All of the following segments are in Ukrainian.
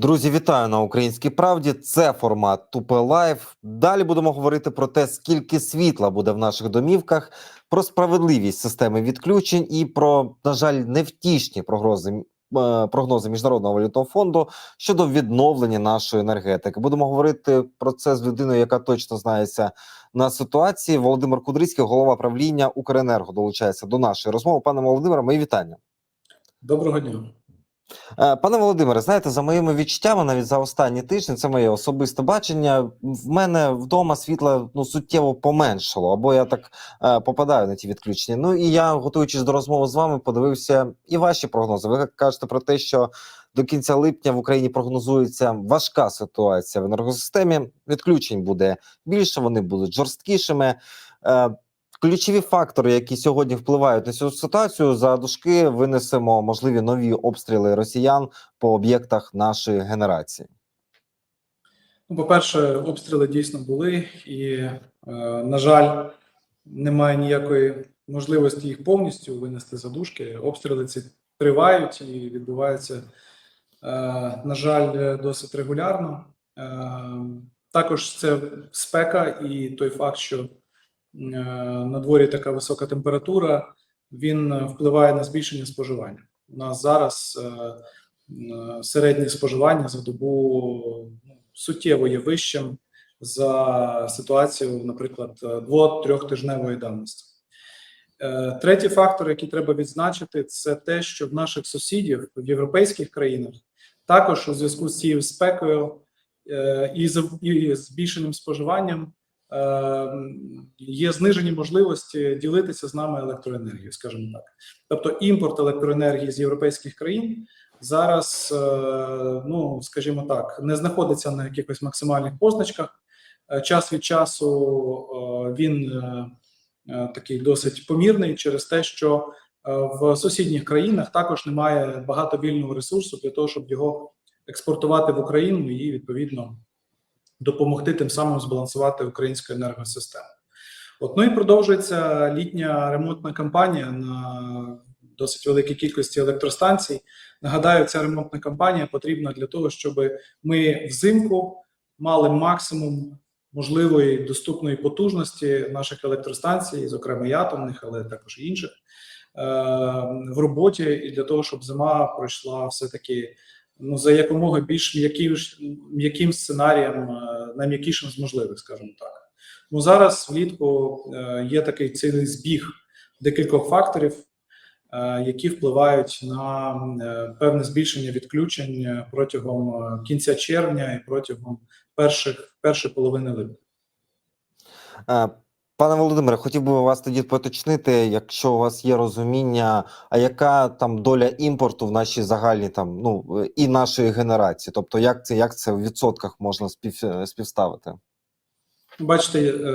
Друзі, вітаю на українській правді. Це формат Тупе Лайф. Далі будемо говорити про те, скільки світла буде в наших домівках, про справедливість системи відключень і про, на жаль, невтішні прогнози, е, прогнози міжнародного валютного фонду щодо відновлення нашої енергетики. Будемо говорити про це з людиною, яка точно знається на ситуації. Володимир Кудрицький, голова правління Укренерго, долучається до нашої розмови. Пане Володимире, мої вітання. Доброго дня. Е, Пане Володимире, знаєте, за моїми відчуттями, навіть за останні тижні, це моє особисте бачення. В мене вдома світла ну суттєво поменшало, або я так е, попадаю на ті відключення. Ну і я, готуючись до розмови з вами, подивився і ваші прогнози. Ви кажете про те, що до кінця липня в Україні прогнозується важка ситуація в енергосистемі. Відключень буде більше, вони будуть жорсткішими. Е, Ключові фактори, які сьогодні впливають на цю ситуацію, за дужки винесемо можливі нові обстріли росіян по об'єктах нашої генерації. Ну, по-перше, обстріли дійсно були, і, е, на жаль, немає ніякої можливості їх повністю винести за дужки. Обстріли ці тривають і відбуваються, е, на жаль, досить регулярно. Е, також це спека і той факт, що е, на дворі така висока температура, він е, впливає на збільшення споживання. У нас зараз е, е, середнє споживання за добу ну, суттєво є вищим за ситуацію, наприклад, двох-трьохтижневої давності. Е, Третій фактор, який треба відзначити, це те, що в наших сусідів в європейських країнах також у зв'язку з цією спекою е, і збільшеним споживанням е, є знижені можливості ділитися з нами електроенергією, скажімо так. Тобто імпорт електроенергії з європейських країн зараз, е, ну скажімо так, не знаходиться на якихось максимальних позначках. Е, Час від часу е, він такий досить помірний через те, що в сусідніх країнах також немає багато вільного ресурсу для того, щоб його експортувати в Україну і відповідно допомогти тим самим збалансувати українську енергосистему. От ну і продовжується літня ремонтна кампанія на досить великій кількості електростанцій. Нагадаю, ця ремонтна кампанія потрібна для того, щоб ми взимку мали максимум можливої доступної потужності наших електростанцій, зокрема і атомних, але також інших, е, в роботі, і для того, щоб зима пройшла все-таки ну, за якомога більш м'яким, м'яким сценарієм, е, найм'якішим з можливих, скажімо так. Ну зараз влітку е, є такий цілий збіг декількох факторів, е, які впливають на певне збільшення відключень протягом кінця червня і протягом перших першої половини липня. Е, Пане Володимире, хотів би вас тоді поточнити, якщо у вас є розуміння, а яка там доля імпорту в нашій загальній там ну і нашої генерації? Тобто, як це як це в відсотках можна спів, співставити? Бачите, е,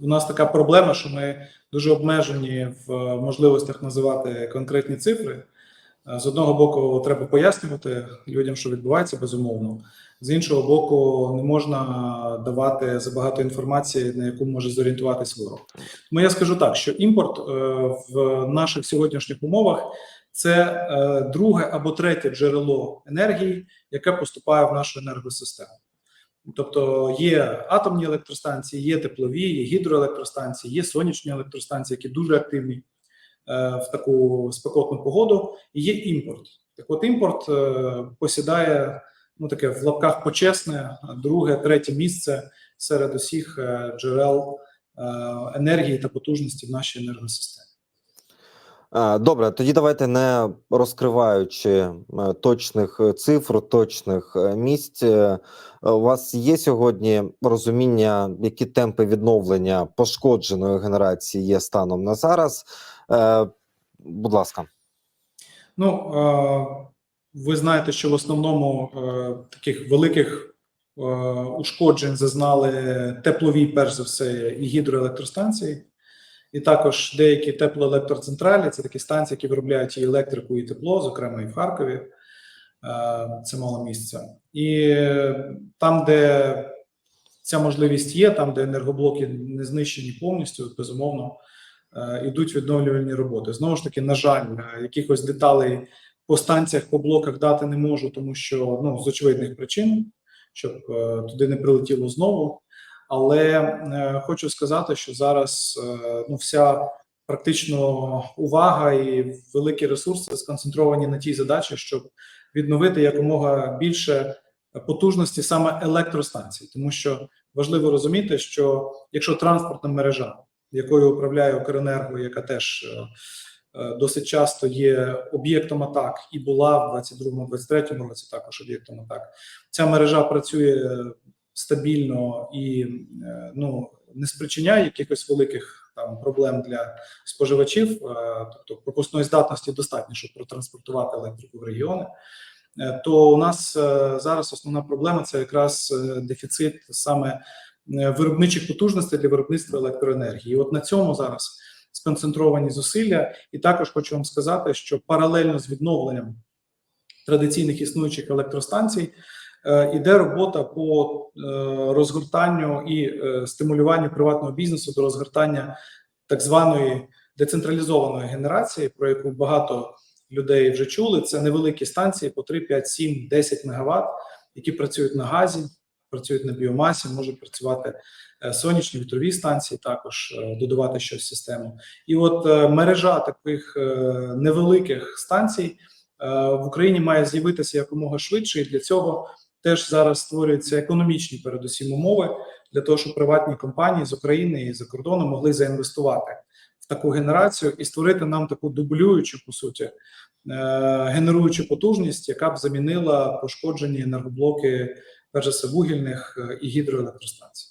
у нас така проблема, що ми дуже обмежені в можливостях називати конкретні цифри. Е, З одного боку, треба пояснювати людям, що відбувається безумовно. З іншого боку, не можна давати забагато інформації, на яку може зорієнтуватись ворог. Тому я скажу так, що імпорт е, в наших сьогоднішніх умовах це е, друге або третє джерело енергії, яке поступає в нашу енергосистему. Тобто є атомні електростанції, є теплові, є гідроелектростанції, є сонячні електростанції, які дуже активні в таку спекотну погоду, і є імпорт. Так от імпорт е, посідає ну таке в лапках почесне, друге, третє місце серед усіх е, джерел е, енергії та потужності в нашій енергосистемі. Е, Добре, тоді давайте не розкриваючи е, точних е, цифр, точних е, місць. е, У вас є сьогодні розуміння, які темпи відновлення пошкодженої генерації є станом на зараз? Е, Будь ласка. Ну е, ви знаєте, що в основному е, таких великих ушкоджень зазнали теплові, перш за все, і гідроелектростанції, і також деякі теплоелектроцентралі. Це такі станції, які виробляють і електрику, і тепло, зокрема і в Харкові. Це мало місця. І там, де ця можливість є, там, де енергоблоки не знищені повністю, безумовно, ідуть відновлювальні роботи. Знову ж таки, на жаль, е, якихось деталей по станціях, по блоках дати не можу, тому що ну, з очевидних причин, щоб е, туди не прилетіло знову. Але е, хочу сказати, що зараз е, ну, вся практично увага і великі ресурси сконцентровані на тій задачі, щоб відновити якомога більше потужності саме електростанцій, тому що важливо розуміти, що якщо транспортна мережа, якою управляє Укренерго, яка теж е, е, досить часто є об'єктом атак і була в 22-23 році також об'єктом атак, ця мережа працює стабільно і е, ну не спричиняє якихось великих там проблем для споживачів, е, тобто пропускної здатності достатньо, щоб протранспортувати електрику в регіони. Е, То у нас е, зараз основна проблема це якраз е, дефіцит саме е, виробничих потужностей для виробництва електроенергії. І от на цьому зараз сконцентровані зусилля. І також хочу вам сказати, що паралельно з відновленням традиційних існуючих електростанцій е, іде робота по е, розгортанню і е, стимулюванню приватного бізнесу до розгортання так званої децентралізованої генерації, про яку багато людей вже чули. Це невеликі станції по 3, 5, 7, 10 мегаватт, які працюють на газі, працюють на біомасі, можуть працювати е, сонячні вітрові станції, також е, додавати щось в систему. І от е, мережа таких невеликих станцій в Україні має з'явитися якомога швидше, і для цього теж зараз створюються економічні, передусім, умови для того, щоб приватні компанії з України і за кордону могли заінвестувати в таку генерацію і створити нам таку дублюючу по суті генеруючу потужність, яка б замінила пошкоджені енергоблоки, перш за все, вугільних е, і гідроелектростанцій.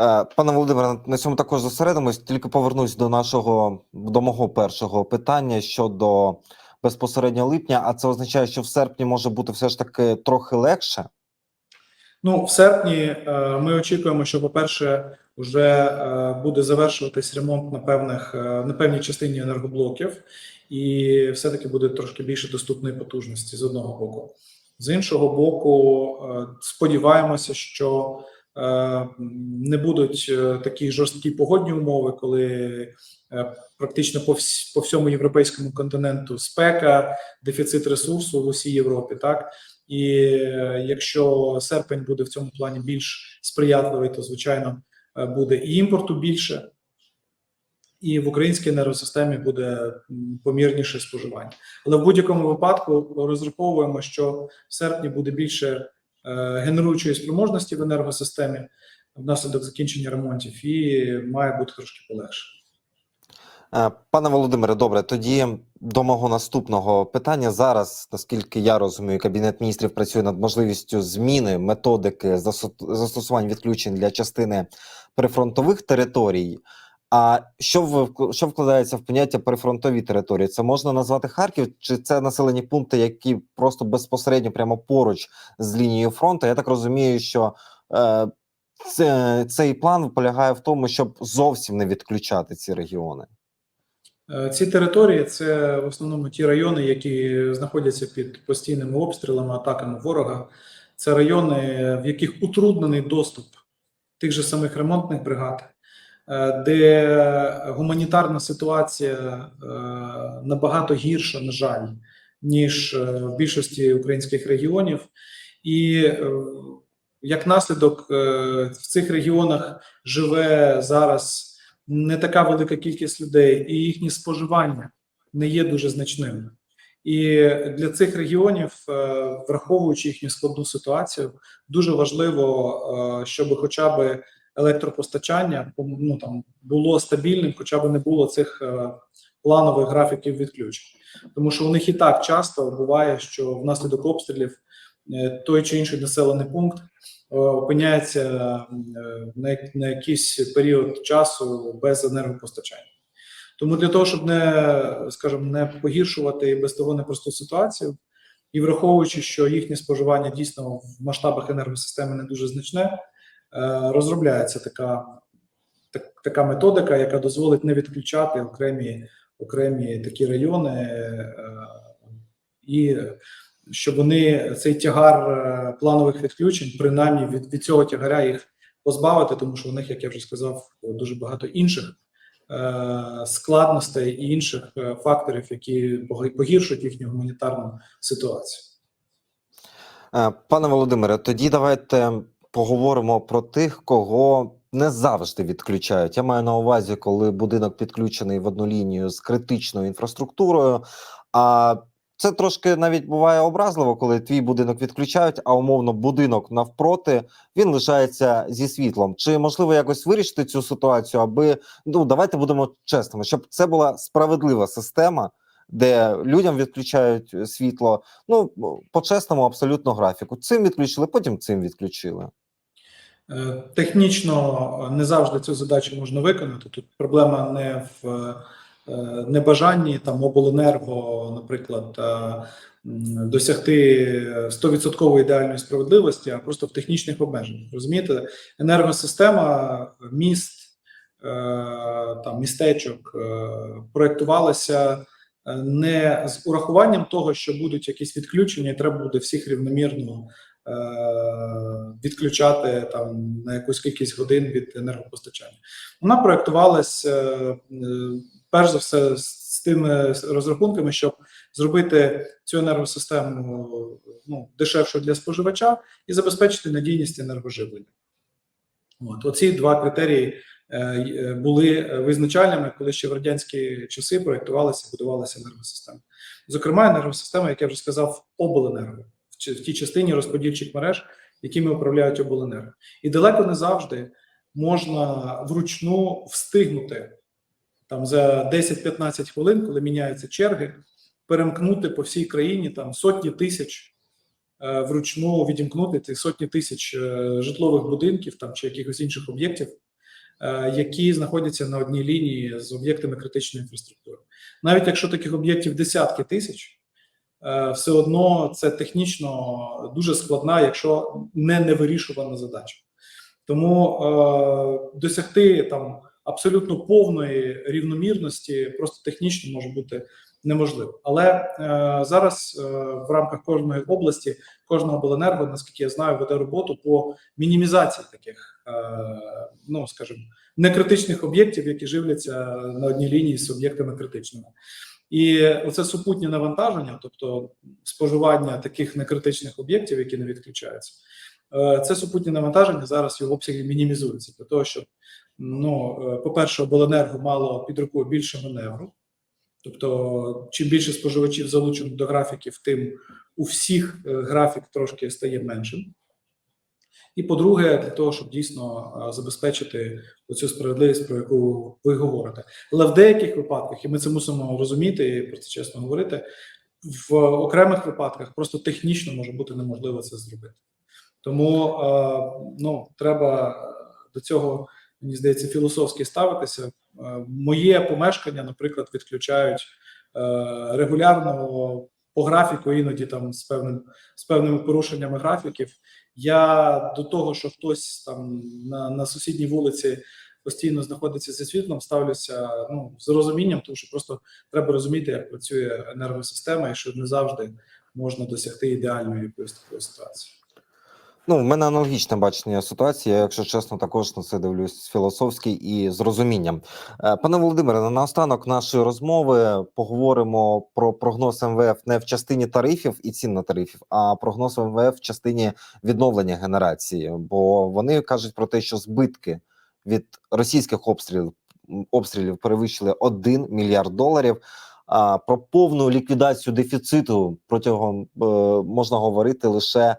Е, Пане Володимире, на цьому також зосередимось. Тільки повернусь до нашого до мого першого питання щодо безпосередньо липня. А це означає, що в серпні може бути все ж таки трохи легше. Ну, в серпні е, ми очікуємо, що, по-перше, вже буде завершуватись ремонт на певних на певній частині енергоблоків, і все-таки буде трошки більше доступної потужності з одного боку. З іншого боку, е, сподіваємося, що е, не будуть е, такі жорсткі погодні умови, коли практично по, вс- по всьому європейському континенту спека, дефіцит ресурсу в усій Європі, так. І якщо серпень буде в цьому плані більш сприятливий, то звичайно буде і імпорту більше, і в українській енергосистемі буде помірніше споживання. Але в будь-якому випадку розраховуємо, що в серпні буде більше е, генеруючої спроможності в енергосистемі внаслідок закінчення ремонтів, і має бути трошки полегше. Е, Пане Володимире, добре, тоді до мого наступного питання. Зараз, наскільки я розумію, кабінет міністрів працює над можливістю зміни методики застосувань відключень для частини прифронтових територій. А що в що вкладається в поняття прифронтові території? Це можна назвати Харків, чи це населені пункти, які просто безпосередньо прямо поруч з лінією фронту? Я так розумію, що е, це, цей план полягає в тому, щоб зовсім не відключати ці регіони. Е, Ці території це в основному ті райони, які знаходяться під постійними обстрілами, атаками ворога. Це райони, в яких утруднений доступ тих же самих ремонтних бригад, де гуманітарна ситуація е, набагато гірша, на жаль, ніж е, в більшості українських регіонів. І е, як наслідок е, в цих регіонах живе зараз не така велика кількість людей, і їхнє споживання не є дуже значним. І для цих регіонів, е, враховуючи їхню складну ситуацію, дуже важливо, е, щоб хоча б електропостачання ну, там, було стабільним, хоча б не було цих е, планових графіків відключень. Тому що у них і так часто буває, що внаслідок обстрілів е, той чи інший населений пункт е, опиняється на, на якийсь період часу без енергопостачання. Тому для того, щоб не, скажімо, не погіршувати без того непросту ситуацію, і враховуючи, що їхнє споживання дійсно в масштабах енергосистеми не дуже значне, розробляється така, так, така методика, яка дозволить не відключати окремі, окремі такі райони, е, і щоб вони цей тягар е, планових відключень, принаймні від, від цього тягаря їх позбавити, тому що у них, як я вже сказав, дуже багато інших е, складностей і інших е, факторів, які погіршують їхню гуманітарну ситуацію. Е, Пане Володимире, тоді давайте поговоримо про тих, кого не завжди відключають. Я маю на увазі, коли будинок підключений в одну лінію з критичною інфраструктурою. А це трошки навіть буває образливо, коли твій будинок відключають, а умовно будинок навпроти він лишається зі світлом. Чи можливо якось вирішити цю ситуацію, аби ну давайте будемо чесними, щоб це була справедлива система, де людям відключають е, світло Ну, по чесному, абсолютно графіку. Цим відключили, потім цим відключили. Е, Технічно не завжди цю задачу можна виконати. Тут проблема не в е, небажанні там обленерго, наприклад, е, досягти 100% ідеальної справедливості, а просто в технічних обмеженнях. Розумієте, енергосистема міст, е, там містечок е, проектувалася е, не з урахуванням того, що будуть якісь відключення, і треба буде всіх рівномірно е, відключати там на якусь кількість годин від енергопостачання. Вона проектувалася е, перш за все з тими розрахунками, щоб зробити цю енергосистему ну, дешевшою для споживача і забезпечити надійність енергоживлення. От оці два критерії е, е, були визначальними, коли ще в радянські часи проектувалися, будувалися енергосистеми. Зокрема, енергосистема, як я вже сказав, обленерго в тій частині розподільчих мереж, якими управляють обленерго. І далеко не завжди можна вручну встигнути там за 10-15 хвилин, коли міняються черги, перемкнути по всій країні там сотні тисяч е, вручну відімкнути ці сотні тисяч е, житлових будинків там чи якихось інших об'єктів, е, які знаходяться на одній лінії з об'єктами критичної інфраструктури. Навіть якщо таких об'єктів десятки тисяч, все одно це технічно дуже складна, якщо не невирішувана задача. Тому е, досягти там абсолютно повної рівномірності просто технічно може бути неможливо. Але е, зараз е, в рамках кожної області, кожного обленерго, наскільки я знаю, веде роботу по мінімізації таких, е, ну скажімо, некритичних об'єктів, які живляться на одній лінії з об'єктами критичними. І оце супутнє навантаження, тобто споживання таких некритичних об'єктів, які не відключаються, е, це супутнє навантаження зараз його обсяги мінімізуються для того, щоб ну, е, по-перше, обленерго мало під рукою більше маневру. Тобто, чим більше споживачів залучено до графіків, тим у всіх е, графік трошки стає меншим. І по-друге, для того, щоб дійсно е, забезпечити оцю справедливість, про яку ви говорите. Але в деяких випадках, і ми це мусимо розуміти, і про це чесно говорити, в окремих випадках просто технічно може бути неможливо це зробити. Тому е, ну, треба до цього, мені здається, філософськи ставитися. Е, Моє помешкання, наприклад, відключають е, регулярно по графіку, іноді там з певним з певними порушеннями графіків. Я до того, що хтось там на, на сусідній вулиці постійно знаходиться зі світлом, ставлюся ну з розумінням, тому що просто треба розуміти, як працює енергосистема, і що не завжди можна досягти ідеальної якоїсь такої ситуації. Ну, в мене аналогічне бачення ситуації. Я, якщо чесно, також на це дивлюсь філософськи і з розумінням. Е, Пане Володимире, на наостанок нашої розмови поговоримо про прогноз МВФ не в частині тарифів і цін на тарифів, а прогноз МВФ в частині відновлення генерації. Бо вони кажуть про те, що збитки від російських обстрілів обстрілів перевищили 1 мільярд доларів. А про повну ліквідацію дефіциту протягом е, можна говорити лише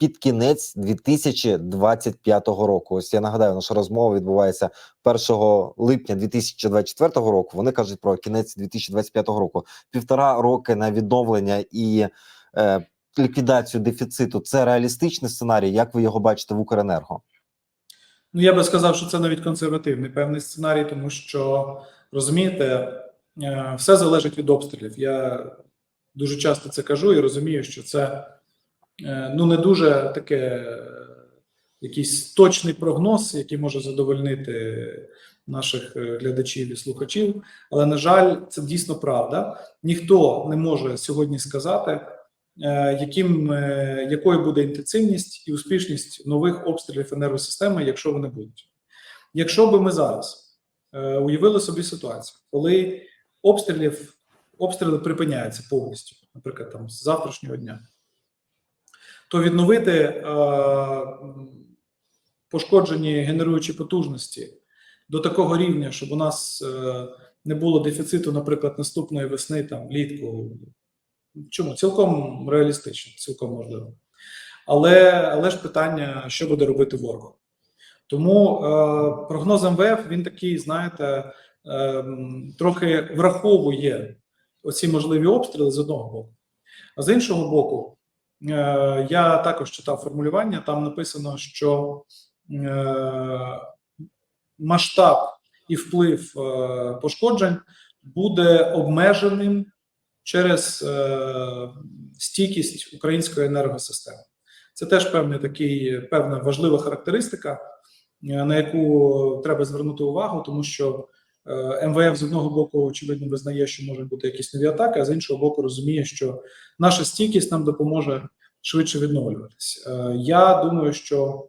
під кінець 2025 року. Ось я нагадаю, наша розмова відбувається 1 липня 2024 року. Вони кажуть про кінець 2025 року. Півтора роки на відновлення і е, ліквідацію дефіциту. Це реалістичний сценарій. Як ви його бачите в Укренерго? Ну, я би сказав, що це навіть консервативний певний сценарій, тому що розумієте, е, все залежить від обстрілів. Я дуже часто це кажу і розумію, що це ну не дуже таке е, якийсь точний прогноз, який може задовольнити наших е, глядачів і слухачів. Але на жаль, це дійсно правда. Ніхто не може сьогодні сказати, е, яким е, якою буде інтенсивність і успішність нових обстрілів енергосистеми, якщо вони будуть. Якщо би ми зараз е, уявили собі ситуацію, коли обстрілів обстріли припиняються повністю, наприклад, там з завтрашнього дня, то відновити е, пошкоджені генеруючі потужності до такого рівня, щоб у нас е, не було дефіциту, наприклад, наступної весни, там влітку. Чому? Цілком реалістично, цілком можливо. Але, але ж питання, що буде робити ворог. Тому е, прогноз МВФ він такий, знаєте, е, трохи враховує оці можливі обстріли з одного боку. А з іншого боку, я також читав формулювання, там написано, що е, масштаб і вплив е, пошкоджень буде обмеженим через е, стійкість української енергосистеми. Це теж певний такий певна важлива характеристика, е, на яку треба звернути увагу, тому що е, МВФ з одного боку очевидно визнає, що можуть бути якісь нові атаки, а з іншого боку, розуміє, що наша стійкість нам допоможе швидше відновлюватись. Е, Я думаю, що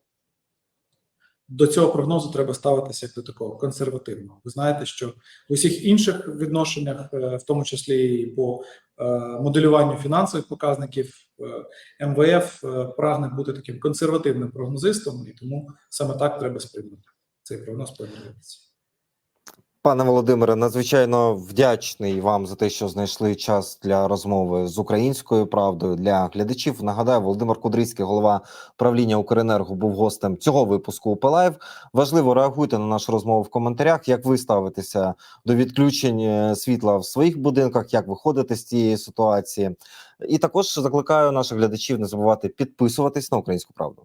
до цього прогнозу треба ставитися як до такого консервативного. Ви знаєте, що в усіх інших відношеннях, е, в тому числі і по е, моделюванню фінансових показників, е, МВФ е, прагне бути таким консервативним прогнозистом, і тому саме так треба сприймати цей прогноз подивитися. Пане Володимире, надзвичайно вдячний вам за те, що знайшли час для розмови з українською правдою для глядачів. Нагадаю, Володимир Кудрицький, голова правління Укренерго, був гостем цього випуску УПЛайв. Важливо реагуйте на нашу розмову в коментарях. Як ви ставитеся до відключень е, світла в своїх будинках? Як виходите з цієї ситуації? І також закликаю наших глядачів не забувати підписуватись на українську правду.